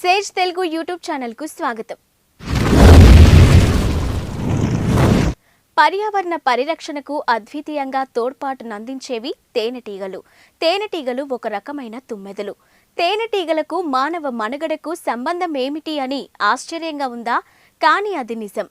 Sage Telugu YouTube ఛానల్కు స్వాగతం. పర్యావరణ పరిరక్షణకు అద్వితీయంగా తోడ్పాటునందించేవి తేనెటీగలు. తేనెటీగలు ఒక రకమైన తుమ్మెదలు. తేనెటీగలకు మానవ మనుగడకు సంబంధం ఏమిటి అని ఆశ్చర్యంగా ఉందా? కానీ అది నిజం.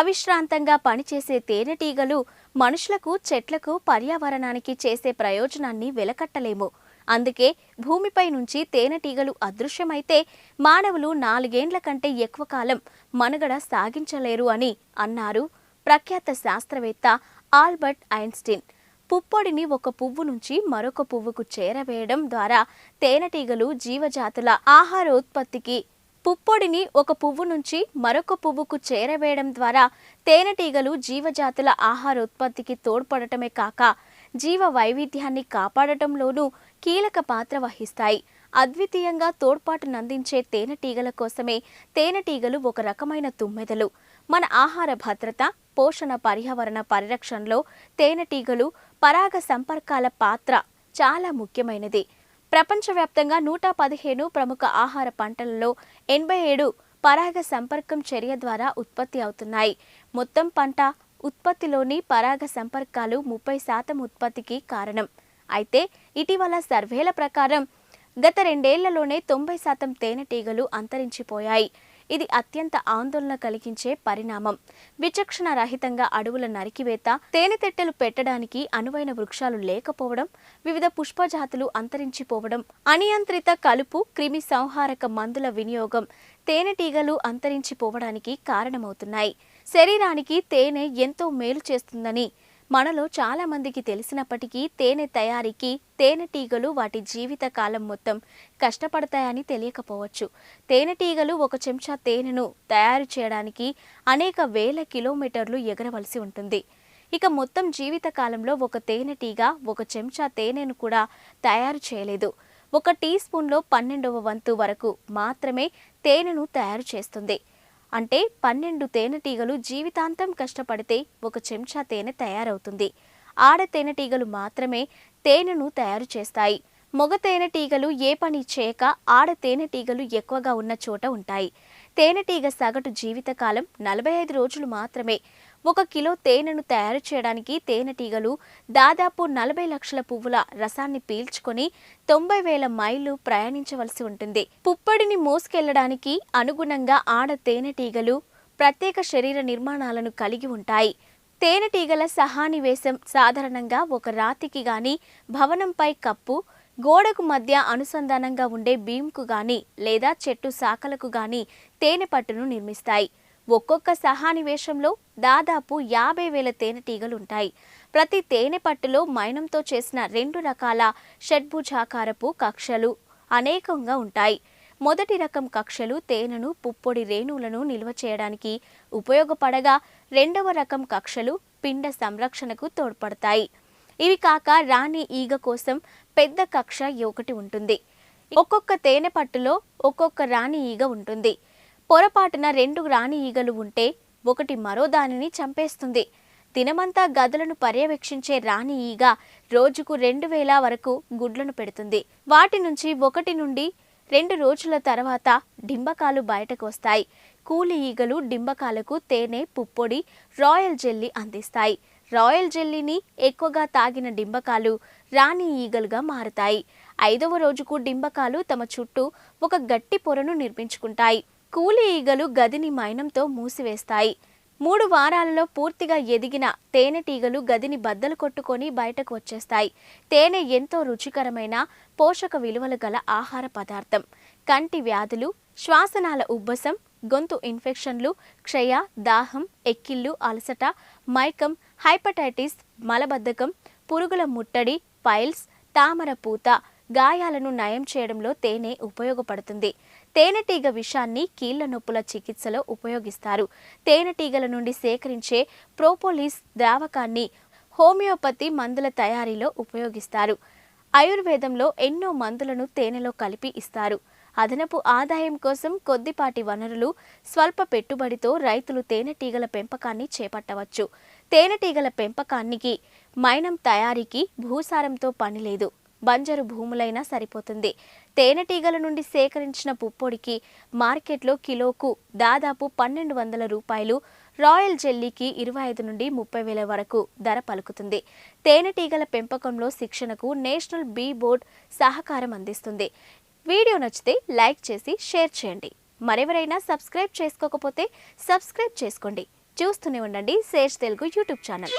అవిశ్రాంతంగా పనిచేసే తేనెటీగలు మనుషులకు చెట్లకు పర్యావరణానికి చేసే ప్రయోజనాన్ని వెలకట్టలేము. అందుకే భూమిపై నుంచి తేనెటీగలు అదృశ్యమైతే మానవులు నాలుగేండ్ల కంటే ఎక్కువ కాలం మనుగడ సాగించలేరు అని అన్నారు ప్రఖ్యాత శాస్త్రవేత్త ఆల్బర్ట్ ఐన్స్టీన్. పుప్పొడిని ఒక పువ్వు నుంచి మరొక పువ్వుకు చేరవేయడం ద్వారా తేనెటీగలు జీవజాతుల ఆహారోత్పత్తికి పుప్పొడిని ఒక పువ్వు నుంచి మరొక పువ్వుకు చేరవేయడం ద్వారా తేనెటీగలు జీవజాతుల ఆహారోత్పత్తికి తోడ్పడటమే కాక జీవ వైవిధ్యాన్ని కాపాడటంలోనూ కీలక పాత్ర వహిస్తాయి. అద్వితీయంగా తోడ్పాటునందించే తేనెటీగల కోసమే తేనెటీగలు ఒక రకమైన తుమ్మెదలు. మన ఆహార భద్రత పోషణ పర్యావరణ పరిరక్షణలో తేనెటీగలు పరాగ సంపర్కాల పాత్ర చాలా ముఖ్యమైనది. ప్రపంచవ్యాప్తంగా నూట పదిహేను ప్రముఖ ఆహార పంటలలో ఎనభై ఏడు పరాగ సంపర్కం చర్య ద్వారా ఉత్పత్తి అవుతున్నాయి. మొత్తం పంట ఉత్పత్తిలోని పరాగ సంపర్కాలు ముప్పై శాతం ఉత్పత్తికి కారణం. అయితే ఇటీవల సర్వేల ప్రకారం గత రెండేళ్ళలోనే తొంభై శాతం తేనెటీగలు అంతరించిపోయాయి. ఇది అత్యంత ఆందోళన కలిగించే పరిణామం. విచక్షణ రహితంగా అడవుల నరికివేత తేనెతెట్టెలు పెట్టడానికి అనువైన వృక్షాలు లేకపోవడం వివిధ పుష్పజాతులు అంతరించిపోవడం అనియంత్రిత కలుపు క్రిమి సంహారక మందుల వినియోగం తేనెటీగలు అంతరించిపోవడానికి కారణమవుతున్నాయి. శరీరానికి తేనె ఎంతో మేలు చేస్తుందని మనలో చాలా మందికి తెలిసినప్పటికీ తేనె తయారీకి తేనెటీగలు వాటి జీవిత కాలం మొత్తం కష్టపడతాయని తెలియకపోవచ్చు. తేనెటీగలు ఒక చెంచా తేనెను తయారు చేయడానికి అనేక వేల కిలోమీటర్లు ఎగరవలసి ఉంటుంది. ఇక మొత్తం జీవిత కాలంలో ఒక తేనెటీగ ఒక చెంచా తేనెను కూడా తయారు చేయలేదు. ఒక టీ స్పూన్లో పన్నెండవ వంతు వరకు మాత్రమే తేనెను తయారు చేస్తుంది. అంటే పన్నెండు తేనెటీగలు జీవితాంతం కష్టపడితే ఒక చెంచా తేనె తయారవుతుంది. ఆడ తేనెటీగలు మాత్రమే తేనెను తయారు చేస్తాయి. మగ తేనెటీగలు ఏ పని చేయక ఆడ తేనెటీగలు ఎక్కువగా ఉన్న చోట ఉంటాయి. తేనెటీగ సగటు జీవితకాలం నలభై ఐదు రోజులు మాత్రమే. ఒక కిలో తేనెను తయారు చేయడానికి తేనెటీగలు దాదాపు నలభై లక్షల పువ్వుల రసాన్ని పీల్చుకొని తొంభై వేల మైళ్ళు ప్రయాణించవలసి ఉంటుంది. పుప్పొడిని మోసుకెళ్ళడానికి అనుగుణంగా ఆడ తేనెటీగలు ప్రత్యేక శరీర నిర్మాణాలను కలిగి ఉంటాయి. తేనెటీగల సహానివేశం సాధారణంగా ఒక రాతికి గాని భవనంపై కప్పు గోడకు మధ్య అనుసంధానంగా ఉండే బీమ్కు గాని లేదా చెట్టు శాఖలకు గాని తేనె పట్టును నిర్మిస్తాయి. ఒక్కొక్క సహానివేశంలో దాదాపు యాభై వేల తేనెటీగలు ఉంటాయి ప్రతి తేనె పట్టులో మైనంతో చేసిన రెండు రకాల షడ్భుజాకారపు కక్షలు అనేకంగా ఉంటాయి. మొదటి రకం కక్షలు తేనెను పుప్పొడి రేణువులను నిల్వ చేయడానికి ఉపయోగపడగా రెండవ రకం కక్షలు పిండ సంరక్షణకు తోడ్పడతాయి. ఇవి కాక రాణి ఈగ కోసం పెద్ద కక్ష ఒకటి ఉంటుంది. ఒక్కొక్క తేనె పట్టులో ఒక్కొక్క రాణి ఈగ ఉంటుంది. పొరపాటున రెండు రాణి ఈగలు ఉంటే ఒకటి మరో దానిని చంపేస్తుంది. దినమంతా గదులను పర్యవేక్షించే రాణి ఈగ రోజుకు రెండు వేల వరకు గుడ్లను పెడుతుంది. వాటి నుంచి ఒకటి నుండి రెండు రోజుల తర్వాత డింబకాలు బయటకు వస్తాయి. కూలి ఈగలు డింబకాలకు తేనె పుప్పొడి రాయల్ జెల్లీ అందిస్తాయి. రాయల్ జెల్లీని ఎక్కువగా తాగిన డింబకాలు రాణి ఈగలుగా మారుతాయి. ఐదవ రోజుకు డింబకాలు తమ చుట్టూ ఒక గట్టి పొరను నిర్మించుకుంటాయి. కూలి ఈగలు గదిని మైనంతో మూసివేస్తాయి. మూడు వారాలలో పూర్తిగా ఎదిగిన తేనెటీగలు గదిని బద్దలు కొట్టుకొని బయటకు వచ్చేస్తాయి. తేనె ఎంతో రుచికరమైన పోషక విలువలు గల ఆహార పదార్థం. కంటి వ్యాధులు శ్వాసనాల ఉబ్బసం గొంతు ఇన్ఫెక్షన్లు క్షయ దాహం ఎక్కిళ్ళు అలసట మైకం హైపటైటిస్ మలబద్ధకం పురుగుల ముట్టడి పైల్స్ తామర పూత గాయాలను నయం చేయడంలో తేనె ఉపయోగపడుతుంది. తేనెటీగ విషాన్ని కీళ్ళ నొప్పుల చికిత్సలో ఉపయోగిస్తారు. తేనెటీగల నుండి సేకరించే ప్రోపోలిస్ ద్రావకాన్ని హోమియోపతి మందుల తయారీలో ఉపయోగిస్తారు. ఆయుర్వేదంలో ఎన్నో మందులను తేనెలో కలిపి ఇస్తారు. అదనపు ఆదాయం కోసం కొద్దిపాటి వనరులు స్వల్ప పెట్టుబడితో రైతులు తేనెటీగల పెంపకాన్ని చేపట్టవచ్చు. తేనెటీగల పెంపకానికి మైనం తయారీకి భూసారంతో పని లేదు. బంజరు భూములైనా సరిపోతుంది. తేనెటీగల నుండి సేకరించిన పుప్పొడికి మార్కెట్లో కిలోకు దాదాపు పన్నెండు వందల రూపాయలు రాయల్ జెల్లీకి ఇరవై ఐదు నుండి ముప్పై వేల వరకు ధర పలుకుతుంది. తేనెటీగల పెంపకంలో శిక్షణకు నేషనల్ బీ బోర్డ్ సహకారం అందిస్తుంది. వీడియో నచ్చితే లైక్ చేసి షేర్ చేయండి. మరెవరైనా సబ్స్క్రైబ్ చేసుకోకపోతే సబ్స్క్రైబ్ చేసుకోండి. చూస్తూనే ఉండండి సేజ్ తెలుగు యూట్యూబ్ ఛానల్.